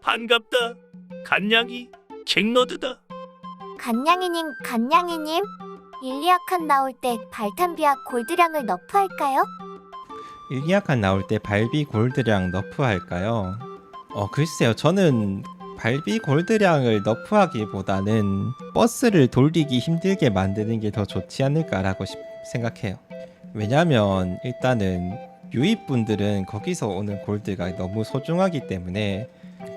반갑다. 간냥이 갱너드다. 간냥이님, 간냥이님. 일리아칸 나올 때 발탄비아 골드량을 너프할까요? 일기약한 나올 때 발비 골드량 너프할까요? 어 글쎄요 저는 발비 골드량을 너프하기보다는 버스를 돌리기 힘들게 만드는 게 더 좋지 않을까라고 싶- 생각해요. 왜냐면 일단은 유입분들은 거기서 오는 골드가 너무 소중하기 때문에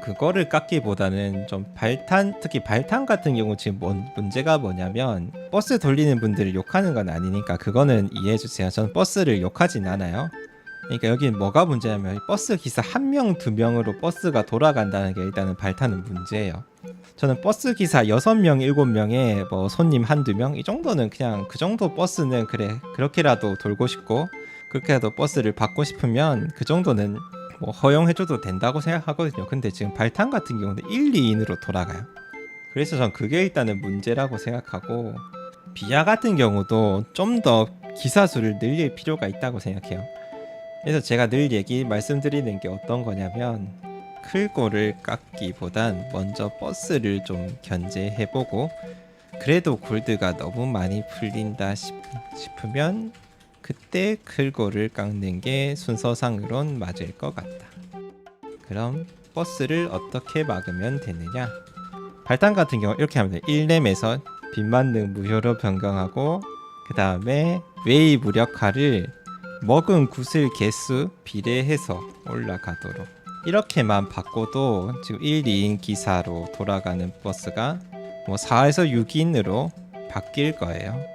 그거를 깎기보다는 좀 발탄 특히 발탄 같은 경우 지금 뭔- 문제가 뭐냐면 버스 돌리는 분들을 욕하는 건 아니니까 그거는 이해해 주세요. 저는 버스를 욕하진 않아요. 그러니까 여긴 뭐가 문제냐면 버스 기사 한 명 두 명으로 버스가 돌아간다는 게 일단은 발탄은 문제예요. 저는 버스 기사 여섯 명 일곱 명에 뭐 손님 한두 명 이 정도는 그냥 그 정도 버스는 그래 그렇게라도 돌고 싶고 그렇게라도 버스를 받고 싶으면 그 정도는 뭐 허용해줘도 된다고 생각하거든요. 근데 지금 발탄 같은 경우는 1, 2인으로 돌아가요. 그래서 전 그게 일단은 문제라고 생각하고 비아 같은 경우도 좀 더 기사 수를 늘릴 필요가 있다고 생각해요. 그래서 제가 늘 얘기 말씀드리는 게 어떤 거냐면 클고를 깎기보단 먼저 버스를 좀 견제해보고 그래도 골드가 너무 많이 풀린다 싶, 싶으면 그때 클고를 깎는 게 순서상으론 맞을 것 같다. 그럼 버스를 어떻게 막으면 되느냐? 발단 같은 경우 이렇게 하면 돼. 1렘에서 빗만능 무효로 변경하고 그 다음에 웨이 무력화를 먹은 구슬 개수 비례해서 올라가도록 이렇게만 바꿔도 지금 1, 2인 기사로 돌아가는 버스가 뭐 4에서 6인으로 바뀔 거예요.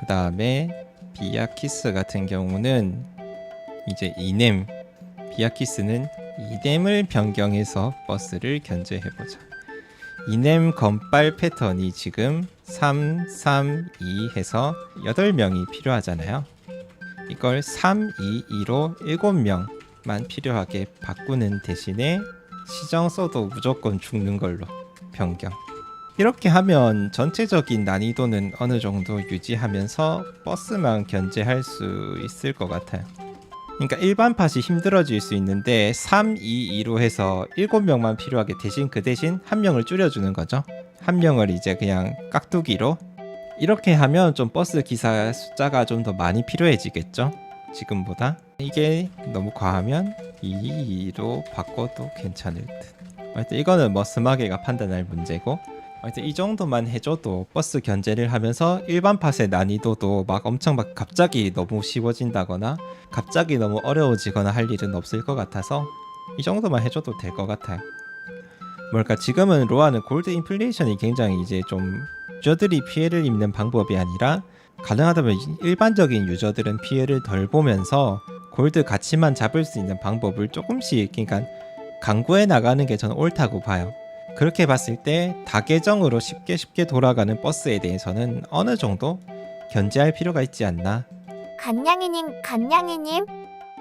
그 다음에 비아키스 같은 경우는 이제 이넴 비아키스는 이넴을 변경해서 버스를 견제해보자. 이넴 건빨 패턴이 지금 3, 3, 2 해서 8명이 필요하잖아요. 이걸 3, 2, 2로 7명만 필요하게 바꾸는 대신에 시정 써도 무조건 죽는 걸로 변경. 이렇게 하면 전체적인 난이도는 어느 정도 유지하면서 버스만 견제할 수 있을 것 같아요. 그러니까 일반 팟이 힘들어질 수 있는데 3, 2, 2로 해서 7명만 필요하게 대신 그 대신 한 명을 줄여주는 거죠. 한 명을 이제 그냥 깍두기로 이렇게 하면 좀 버스 기사 숫자가 좀 더 많이 필요해지겠죠? 지금보다 이게 너무 과하면 2로 바꿔도 괜찮을 듯. 하여튼 이거는 뭐 스마게가 판단할 문제고 하여튼 이 정도만 해줘도 버스 견제를 하면서 일반 팟의 난이도도 막 엄청 막 갑자기 너무 쉬워진다거나 갑자기 너무 어려워지거나 할 일은 없을 것 같아서 이 정도만 해줘도 될 것 같아요. 뭘까 지금은 로아는 골드 인플레이션이 굉장히 이제 좀 유저들이 피해를 입는 방법이 아니라 가능하다면 일반적인 유저들은 피해를 덜 보면서 골드 가치만 잡을 수 있는 방법을 조금씩 그러니까 강구해 나가는 게 저는 옳다고 봐요. 그렇게 봤을 때 다계정으로 쉽게 쉽게 돌아가는 버스에 대해서는 어느 정도 견제할 필요가 있지 않나. 간냥이님, 간냥이님.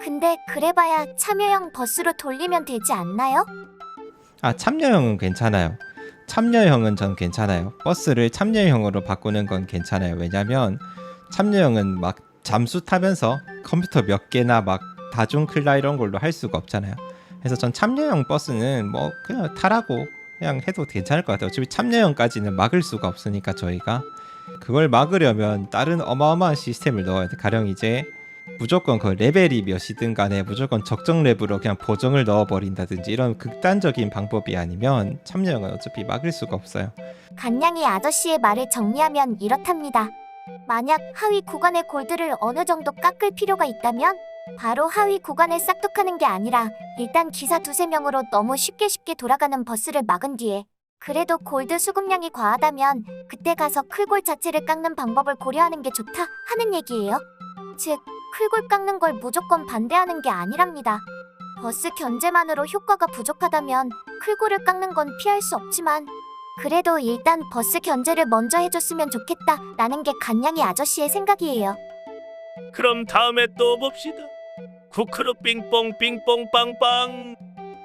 근데 그래봐야 참여형 버스로 돌리면 되지 않나요? 아 참여형은 괜찮아요. 참여형은 전 괜찮아요. 버스를 참여형으로 바꾸는 건 괜찮아요. 왜냐면 참여형은 막 잠수 타면서 컴퓨터 몇 개나 막 다중 클라 이런 걸로 할 수가 없잖아요. 그래서 전 참여형 버스는 뭐 그냥 타라고 그냥 해도 괜찮을 것 같아요. 어차피 참여형까지는 막을 수가 없으니까 저희가 그걸 막으려면 다른 어마어마한 시스템을 넣어야 돼. 가령 이제 무조건 그 레벨이 몇이든 간에 무조건 적정 랩으로 그냥 보정을 넣어버린다든지 이런 극단적인 방법이 아니면 참여형은 어차피 막을 수가 없어요. 간냥이 아저씨의 말을 정리하면 이렇답니다. 만약 하위 구간의 골드를 어느 정도 깎을 필요가 있다면 바로 하위 구간을 싹둑하는 게 아니라 일단 기사 두세 명으로 너무 쉽게 쉽게 돌아가는 버스를 막은 뒤에 그래도 골드 수급량이 과하다면 그때 가서 클골 자체를 깎는 방법을 고려하는 게 좋다 하는 얘기예요. 즉, 클골 깎는 걸 무조건 반대하는 게 아니랍니다. 버스 견제만으로 효과가 부족하다면 클골을 깎는 건 피할 수 없지만 그래도 일단 버스 견제를 먼저 해줬으면 좋겠다라는 게 간냥이 아저씨의 생각이에요. 그럼 다음에 또 봅시다. 쿠크루 빙뽕 빙뽕 빵빵.